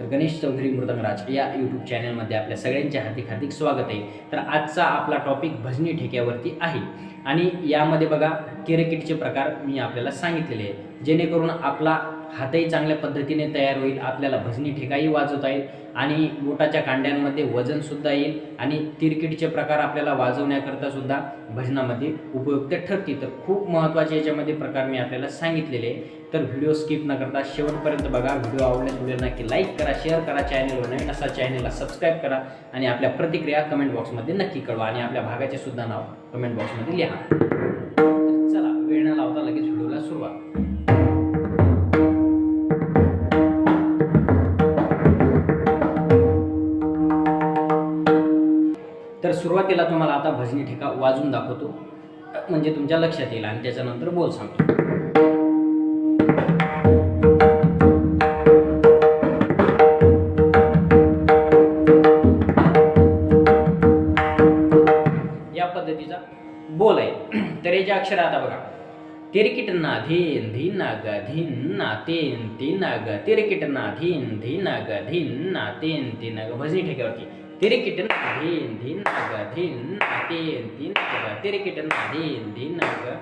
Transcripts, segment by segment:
तर गणेश चौधरी मृदंगराज या यूट्यूब चॅनलमध्ये आपल्या सगळ्यांचे हार्दिक हार्दिक स्वागत आहे. तर आजचा आपला टॉपिक भजनी ठेक्यावरती आहे. आणि यामध्ये बघा किरकिटचे प्रकार मी आपल्याला सांगितलेले आहे जेणेकरून आपला हातही चांगल्या पद्धतीने तयार होईल आपल्याला भजनी ठेकाही वाजवता येईल आणि बोटाच्या कांड्यांमध्ये वजनसुद्धा येईल आणि तिरकिटचे प्रकार आपल्याला वाजवण्याकरता सुद्धा भजनामध्ये उपयुक्त ठरतील. तर खूप महत्त्वाचे याच्यामध्ये प्रकार मी आपल्याला सांगितलेले आहे तर व्हिडिओ स्किप न करता शेवटपर्यंत बघा. व्हिडिओ आवडल्यास व्हिडिओ नक्की लाईक करा शेअर करा. चॅनलवर नवीन असा चॅनलला सबस्क्राईब करा. आणि आपल्या प्रतिक्रिया कमेंट बॉक्समध्ये नक्की कळवा. आणि आपल्या भागाचे सुद्धा नाव कमेंट बॉक्समध्ये लिहा. तर चला वेळ न लावता लगेच व्हिडिओला सुरुवात. तर सुरुवातीला तुम्हाला आता भजनी ठेका वाजून दाखवतो. म्हणजे तुमच्या लक्षात येईल आणि त्याच्यानंतर बोल सांगतो. तऱ्हेच्या अक्षर आता बघा. तिरकिट ना धीन धीन ग धीन ना तेन तीन ग तिरकिट ना धीन धीन ग धीन ना तेन तीन ग भजनी ठेक्यावरती. तिरकिट ना धीन धीन ग धीन ना तेन तीन ना ग तिरकिट ना धीन धीन ग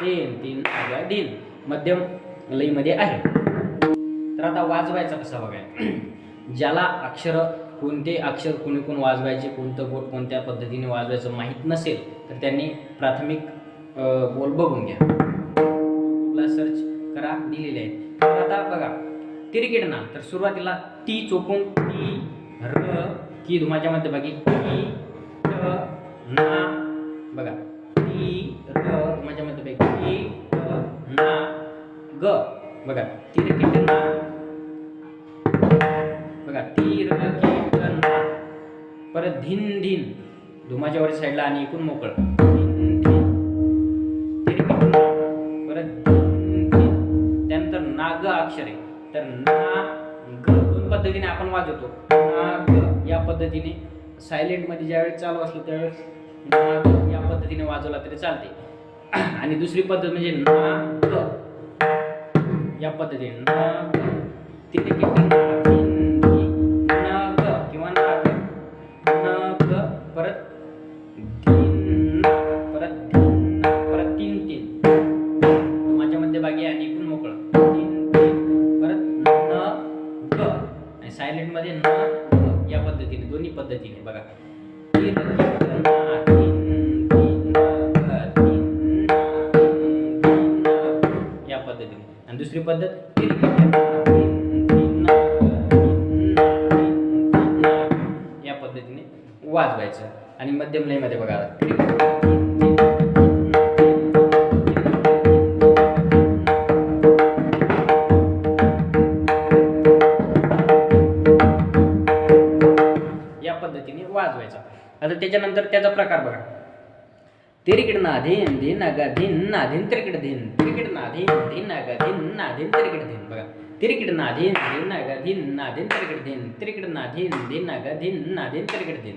तेन तीन ग धीन मध्यम लईमध्ये आहे. तर आता वाजवायचा कसा बघाय? ज्याला अक्षर कोणते अक्षर कोणी कोण वाजवायचे कोणतं बोट कोणत्या पद्धतीने वाजवायचं माहीत नसेल तर त्यांनी प्राथमिक बोल बघून घ्या. यूट्यूबला सर्च करा दिलेले आहेत. तर आता बघा तिरकिट ना तर सुरुवातीला ती चोपून ती र की धुमाच्या मध्यभागी ती र ना. बघा ती र धुमाच्या मध्यभागी ती र ना. ग. बघा तिरकिट ना बघा ती र की परत धिन धिन धुमाच्या वर साईडला आणि एकूण मोकळ. धिन धिन परत धिन धिन त्यानंतर नाग अक्षर. आहे तर ना ग दोन पद्धतीने आपण वाजवतो. नाग या पद्धतीने सायलेंटमध्ये ज्यावेळेस चालू असलो त्यावेळेस नाग या पद्धतीने वाजवला तरी चालते. आणि दुसरी पद्धत म्हणजे नाग. या पद्धतीने ना ग तिथे दुसरी पद्धत तीन, तीन, या पद्धतीने वाजवायचं. आणि मध्यम लयमध्ये बघा. तीन, या पद्धतीने वाजवायचा. आता त्याच्यानंतर त्याचा प्रकार बघा. तिरकिड ना धिन धिन ना ग धिन ना धिन तिरकिड धिन तिरकिड ना धिन धिन ना ग धिन ना धिन तिरकिड धिन बघा तिरकिड ना धिन धिन ना ग धिन ना धिन तिरकिड धिन तिरकिड ना धिन धिन ना ग धिन ना धिन तिरकिड धिन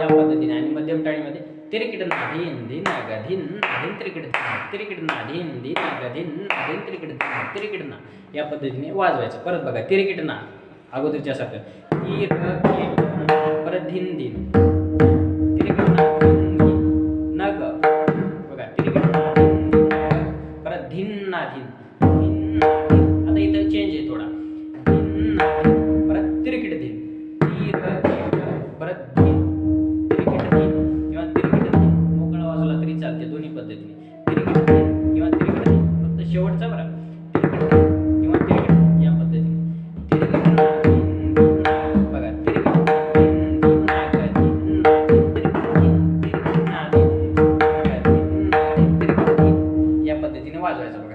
या पद्धतीने आणि मध्यम टाळीमध्ये तिरकिड ना धिन धिन ना ग धिन ना धिन तिरकिड धिन तिरकिड ना धिन धिन ना ग धिन ना धिन तिरकिड धिन तिरकिड ना या पद्धतीने वाजवायचं परत बघा तिरकिड ना अगोदरच्या सारखं तिर परत धिन धिन बघा.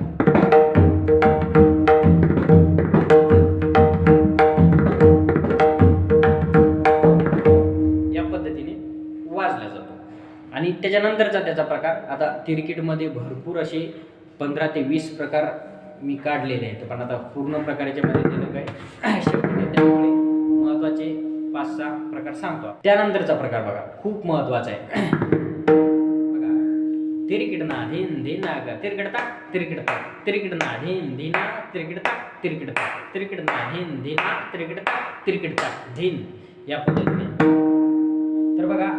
या पद्धतीने वाजला जातो. आणि त्याच्यानंतरचा त्याचा प्रकार आता तिरकिटमध्ये भरपूर असे पंधरा ते वीस प्रकार मी काढलेले आहेत. पण आता पूर्ण प्रकार याच्यामध्ये दिलं काय त्यामुळे महत्त्वाचे पाच सहा प्रकार सांगतो. त्यानंतरचा प्रकार बघा खूप महत्त्वाचा आहे. बघा तिरकिडना धिन धिना ग तिरकिडता तिरकिडता तिरकिडना धिन धिना तिरकिडता तिरकिडता तिरकिडना धिन धिना तिरकिडता तिरकिडता धिन या पद्धतीने तर बघा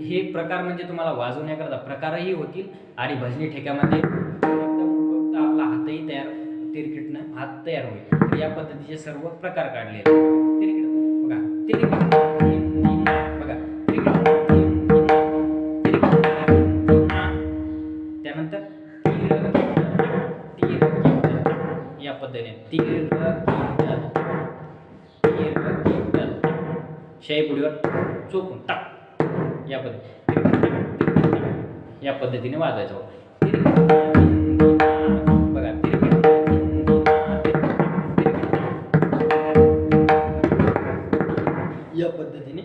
हे प्रकार म्हणजे तुम्हाला वाजवण्याकरता प्रकारही होतील. आणि भजनी ठेक्यामध्ये एकदम उपयुक्त आपला हातही तयार तिरकिटनं हात तयार होईल. तर या पद्धतीचे सर्व प्रकार काढले आहेत. तिरकिट बघा तिरकिट या पद्धती या पद्धतीने वाजवायचं बघा. या पद्धतीने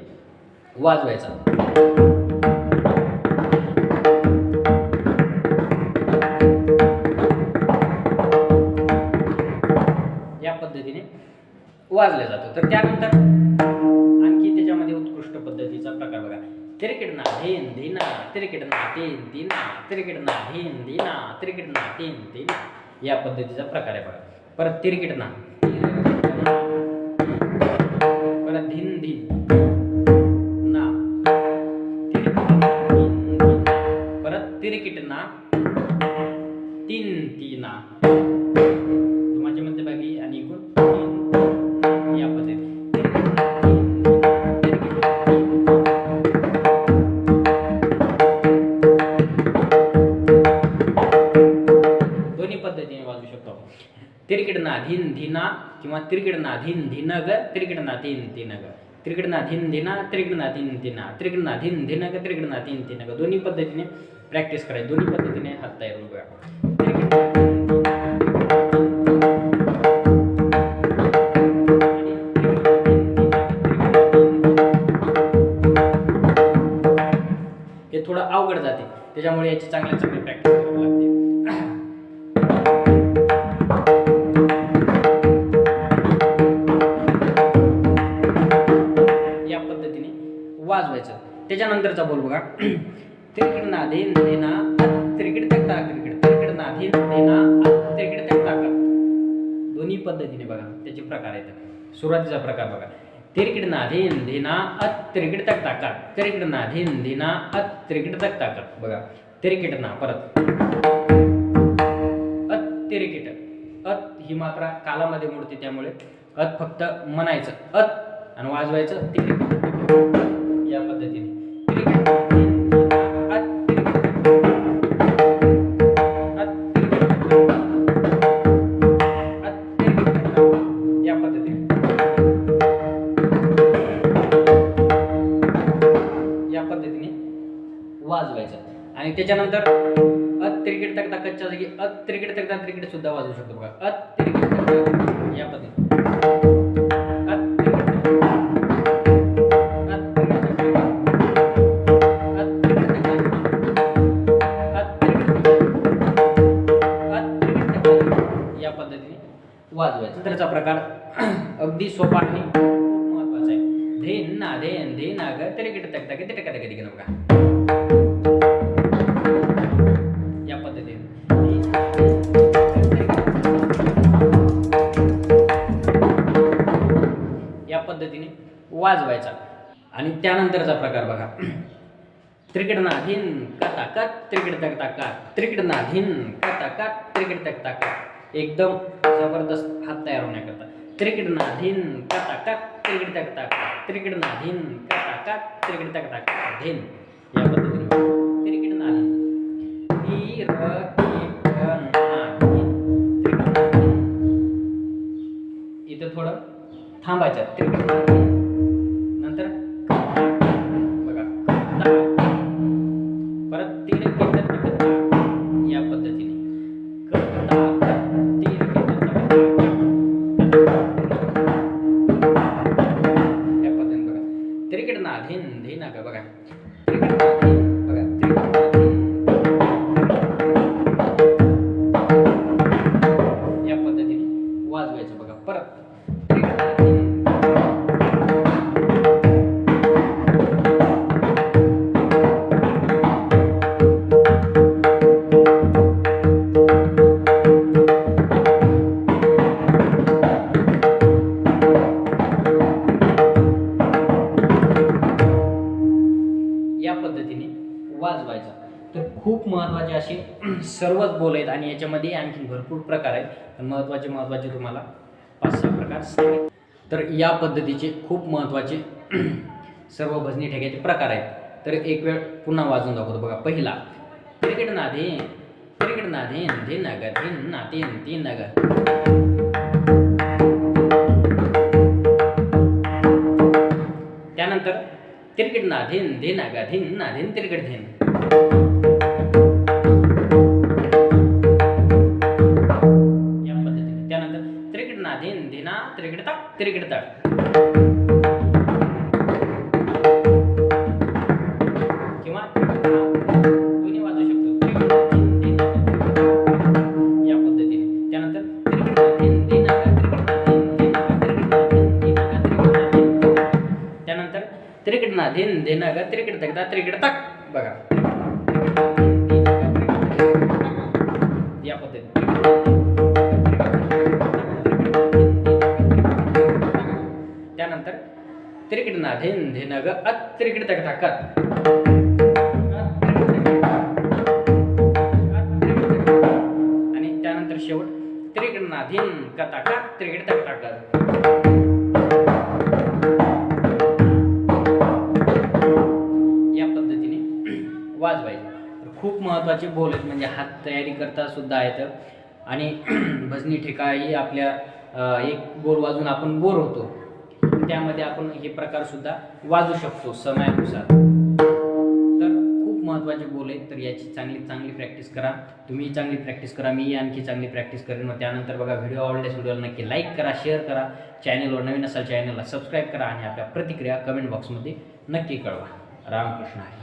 वाजवायचा. या पद्धतीने वाजले जातो. तर त्यानंतर आणखी त्याच्यामध्ये उत्कृष्ट पद्धतीचा प्रकार बघा. तिरकिडना धेन धिना तिरकिडना धेन धिना तिरकिडना धेन धिना तिरकिडना धेन धिना या पद्धतीचा प्रकार आहे बघा परत तिरकिडना परत धिन धिन ना तिरकिडना, धिन, धिना. परत तिरकिटना तीन तीना किंवा तिरकिडना धिनग तिरकिडना तिनग तीनग धिना तिरकिडना तिना तिरकिडना धिनग तिरकिडना तिनग दोन्ही पद्धतीने प्रॅक्टिस करायची. दोन्ही पद्धतीने हात तयार बघूया हे थोडं अवघड जाते. त्याच्यामुळे याची चांगल्या चांगली प्रॅक्टिस त्याच्यानंतरचा बोल बघा. त्रिकड नाधे नेना त्रिकड तक्ता क्रिकेट. त्रिकड नाधे नेना त्रिकड तक्ता दोन्ही पद्धतीने बघा त्याचे प्रकार आहेत. सुरुवातीचा प्रकार बघा. तिरकिड नाधीन धीना अत तिरकिड तक ताकद तिरकिड नाधीन धीना अत तिरकिड तक ताकद बघा. तिरकिट ना परत. अत तिरकिट अत ही मात्रा कालामध्ये मोडते त्यामुळे अत फक्त म्हणायचं. अत आणि वाजवायचं. तिकीट या पद्धतीने. या पद्धतीने वाजवायचं. आणि त्याच्यानंतर अत त्रिकेट तकता कच्च्या जागी अत त्रिकेट तकता त्रिकेट सुद्धा वाजवू शकतो बघा. अत त्रिकेट या पद्धतीने. वाजवायचं प्रकार अगदी सोपा आणि खूप महत्त्वाचा आहे. धेन ना धेन धेन ना ग तिरकिट तक तक तिरक तक बघा. या पद्धतीने. या पद्धतीने वाजवायचा. आणि त्यानंतरचा प्रकार बघा. त्रिकट नाधीन कथा कत त्रिकट तक ताका त्रिकट नाधीन कथा कत त्रिकट एकदम जबरदस्त हात तयार होण्याकरता. क्रिकेट नाधीन कथा कत क्रिकेट तक ताका क्रिकेट नाधीन कथा कत क्रिकेट तक ताका धीन. या पद्धतीने. क्रिकेट नाधीन र इथं थोडं थांबायचं. क्रिकेट आणि याच्यामध्ये आणखी भरपूर प्रकार आहेत. पण महत्त्वाचे महत्त्वाचे तुम्हाला पाच सहा प्रकार तर या पद्धतीचे खूप महत्त्वाचे सर्व भजनी ठेक्याचे प्रकार आहेत. तर एक वेळ पुन्हा वाजून दाखवतो बघा. पहिला क्रिकेट नाधे क्रिकेट नाधे धे नग धिन नाते ती नग त्यानंतर क्रिकेट नाधीन धे नगा धिन नाधीन क्रिकेट धीन क्रिकेट किंवा दोन्ही वाजू शकतो. या पद्धतीने. त्यानंतर त्यानंतर क्रिकेट नाधीन धिना ग तकदा तक. बघा. त्रिकट नाधीन धिनग अत त्रिकट तक ताकत आणि त्यानंतर शेवट त्रिकट नाधीन कताका त्रिकट तक. ताकत या पद्धतीने वाजवायचे. खूप महत्त्वाचे बोल आहेत म्हणजे हात तयारी करता सुद्धा आहेत आणि भजनी ठेका ही आपल्या एक बोल वाजून आपण बोर होतो. त्यामध्ये आपण हे प्रकार सुद्धा वाजू शकतो समयानुसार. तर खूप महत्त्वाचे बोल आहेत तर याची चांगली चांगली प्रॅक्टिस करा. तुम्ही चांगली प्रॅक्टिस करा मी आणखी चांगली प्रॅक्टिस करेन. मग त्यानंतर बघा व्हिडिओ आवडल्यास व्हिडिओला नक्की लाईक करा शेअर करा. चॅनलवर नवीन असाल चॅनलला सबस्क्राईब करा आणि आपल्या प्रतिक्रिया कमेंट बॉक्समध्ये नक्की कळवा. रामकृष्ण आहे